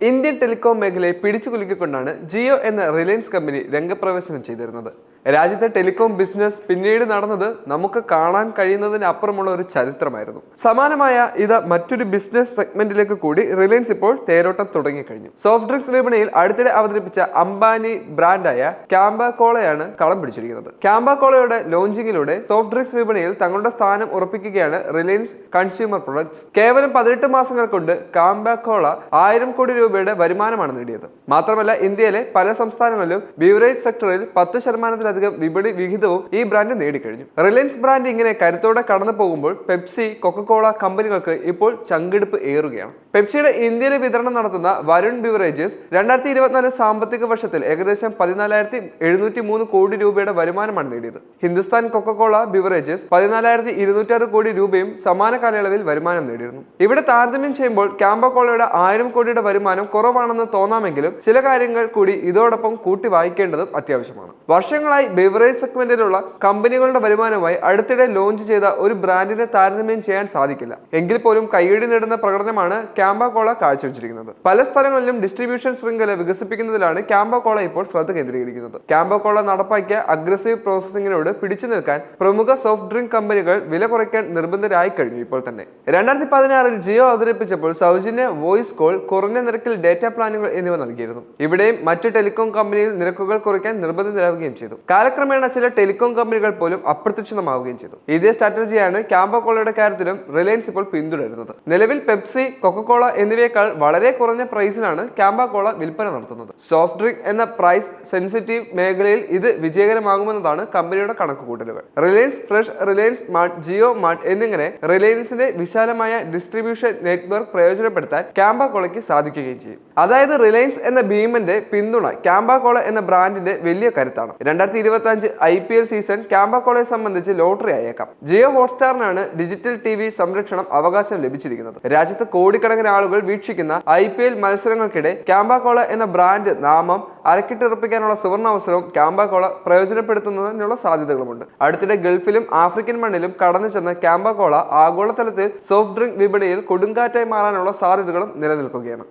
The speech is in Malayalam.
ഇന്ത്യൻ ടെലികോം മേഖലയെ പിടിച്ചു കുലുക്കിക്കൊണ്ടാണ് ജിയോ എന്ന റിലയൻസ് കമ്പനി രംഗപ്രവേശനം ചെയ്തിരുന്നത്. രാജ്യത്തെ ടെലികോം ബിസിനസ് പിന്നീട് നടന്നത് നമുക്ക് കാണാൻ കഴിയുന്നതിന് അപ്പുറമുള്ള ഒരു ചരിത്രമായിരുന്നു. സമാനമായ ഇത് മറ്റൊരു ബിസിനസ് സെഗ്മെന്റിലേക്ക് കൂടി റിലയൻസ് ഇപ്പോൾ തേരോട്ടം തുടങ്ങിക്കഴിഞ്ഞു. സോഫ്റ്റ് ഡ്രിങ്ക്സ് വിപണിയിൽ അടുത്തിടെ അവതരിപ്പിച്ച അംബാനി ബ്രാൻഡായ ക്യാമ്പ കോളയാണ് കളം പിടിച്ചിരിക്കുന്നത്. ക്യാമ്പ കോളയുടെ ലോഞ്ചിങ്ങിലൂടെ സോഫ്റ്റ് ഡ്രിങ്ക്സ് വിപണിയിൽ തങ്ങളുടെ സ്ഥാനം ഉറപ്പിക്കുകയാണ് റിലയൻസ് കൺസ്യൂമർ പ്രൊഡക്ട്സ്. കേവലം പതിനെട്ട് മാസങ്ങൾ കൊണ്ട് കാമ്പ കോള ആയിരം കോടി രൂപയുടെ വരുമാനമാണ് നേടിയത്. മാത്രമല്ല ഇന്ത്യയിലെ പല സംസ്ഥാനങ്ങളിലും ബീവറേജ് സെക്ടറിൽ പത്ത് ശതമാനത്തിലധികം വിപണി വിഹിതവും ഈ ബ്രാൻഡ് നേടിക്കഴിഞ്ഞു. റിലയൻസ് ബ്രാൻഡ് ഇങ്ങനെ കരുത്തോടെ കടന്നു പോകുമ്പോൾ പെപ്സി കൊക്കക്കോള കമ്പനികൾക്ക് ഇപ്പോൾ ചങ്കെടുപ്പ് ഏറുകയാണ്. പെപ്സിയുടെ ഇന്ത്യയിലെ വിതരണം നടത്തുന്ന വരുൺ ബിവറേജസ് രണ്ടായിരത്തി ഇരുപത്തിനാല് സാമ്പത്തിക വർഷത്തിൽ ഏകദേശം പതിനാലായിരത്തി എഴുന്നൂറ്റി മൂന്ന് കോടി രൂപയുടെ വരുമാനമാണ് നേടിയത്. ഹിന്ദുസ്ഥാൻ കൊക്കക്കോള ബിവറേജസ് പതിനാലായിരത്തി ഇരുന്നൂറ്റാറ് കോടി രൂപയും സമാന കാലയളവിൽ വരുമാനം നേടിയിരുന്നു. ഇവിടെ താരതമ്യം ചെയ്യുമ്പോൾ ക്യാമ്പക്കോളയുടെ ആയിരം കോടിയുടെ വരുമാനം കുറവാണെന്ന് തോന്നാമെങ്കിലും ചില കാര്യങ്ങൾ കൂടി ഇതോടൊപ്പം കൂട്ടി വായിക്കേണ്ടതും അത്യാവശ്യമാണ്. വർഷങ്ങളായി ബിവറേജ് സെഗ്മെന്റിലുള്ള കമ്പനികളുടെ വരുമാനവുമായി അടുത്തിടെ ലോഞ്ച് ചെയ്ത ഒരു ബ്രാൻഡിനെ താരതമ്യം ചെയ്യാൻ സാധിക്കില്ല. എങ്കിൽ പോലും കൈയടി നേടുന്ന പ്രകടനമാണ് ക്യാമ്പ കോള കാഴ്ചവെച്ചിരിക്കുന്നത്. പല സ്ഥലങ്ങളിലും ഡിസ്ട്രിബ്യൂഷൻ ശൃംഖല വികസിപ്പിക്കുന്നതിലാണ് ക്യാമ്പ കോള ഇപ്പോൾ ശ്രദ്ധ കേന്ദ്രീകരിക്കുന്നത്. ക്യാമ്പ കോള നടപ്പാക്കിയ അഗ്രസീവ് പ്രോസസ്സിംഗിനോട് പിടിച്ചു നിൽക്കാൻ പ്രമുഖ സോഫ്റ്റ് ഡ്രിങ്ക് കമ്പനികൾ വില കുറയ്ക്കാൻ നിർബന്ധരായി കഴിഞ്ഞു ഇപ്പോൾ തന്നെ. രണ്ടായിരത്തി പതിനാറിൽ ജിയോ അവതരിപ്പിച്ചപ്പോൾ സൗജന്യ വോയിസ് കോൾ കുറഞ്ഞ നിരക്കിൽ ഡേറ്റ പ്ലാനുകൾ എന്നിവ നൽകിയിരുന്നു. ഇവിടെയും മറ്റു ടെലികോം കമ്പനിയിൽ നിരക്കുകൾ കുറയ്ക്കാൻ നിർബന്ധിതരാവുകയും ചെയ്തു. കാലക്രമേണ ചില ടെലികോം കമ്പനികൾ പോലും അപ്രത്യക്ഷമാവുകയും ചെയ്തു. ഇതേ സ്ട്രാറ്റജിയാണ് ക്യാമ്പ കോളയുടെ കാര്യത്തിലും റിലയൻസ് ഇപ്പോൾ പിന്തുടരുന്നത്. നിലവിൽ പെപ്സി കൊക്കക്കോള എന്നിവയേക്കാൾ വളരെ കുറഞ്ഞ പ്രൈസിലാണ് ക്യാമ്പ വിൽപ്പന നടത്തുന്നത്. സോഫ്റ്റ് ഡ്രിങ്ക് എന്ന പ്രൈസ് സെൻസിറ്റീവ് മേഖലയിൽ ഇത് വിജയകരമാകുമെന്നതാണ് കമ്പനിയുടെ കണക്കുകൂട്ടലുകൾ. Reliance fresh Reliance mart Jio mart എന്നിങ്ങനെ റിലയൻസിന്റെ വിശാലമായ ഡിസ്ട്രിബ്യൂഷൻ നെറ്റ്വർക്ക് പ്രയോജനപ്പെടുത്താൻ ക്യാമ്പ കോളയ്ക്ക് സാധിക്കുകയും ചെയ്യും. അതായത് റിലയൻസ് എന്ന ഭീമന്റെ പിന്തുണ ക്യാമ്പ എന്ന ബ്രാൻഡിന്റെ വലിയ കരുത്താണ്. രണ്ടായിരത്തി ഇരുപത്തി അഞ്ച് I P L season Campa college സംബന്ധിച്ച് ലോട്ടറി ആയേക്കാം. ജിയോ ഹോട്ട്സ്റ്റാറിനാണ് ഡിജിറ്റൽ ടി വി സംരക്ഷണം അവകാശം ലഭിച്ചിരിക്കുന്നത്. രാജ്യത്ത് കോടിക്കണക്കിന് ആളുകൾ വീക്ഷിക്കുന്ന ഐ പി എൽ മത്സരങ്ങൾക്കിടെ ക്യാമ്പ കോള എന്ന ബ്രാൻഡ് നാമം അരക്കിട്ടുറപ്പിക്കാനുള്ള സുവർണാവസരവും ക്യാമ്പ പ്രയോജനപ്പെടുത്തുന്നതിനുള്ള സാധ്യതകളുമുണ്ട്. അടുത്തിടെ ഗൾഫിലും ആഫ്രിക്കൻ മണ്ണിലും കടന്നു ചെന്ന ക്യാമ്പ ആഗോളതലത്തിൽ സോഫ്റ്റ് ഡ്രിങ്ക് വിപണിയിൽ കൊടുങ്കാറ്റായി മാറാനുള്ള സാധ്യതകളും നിലനിൽക്കുകയാണ്.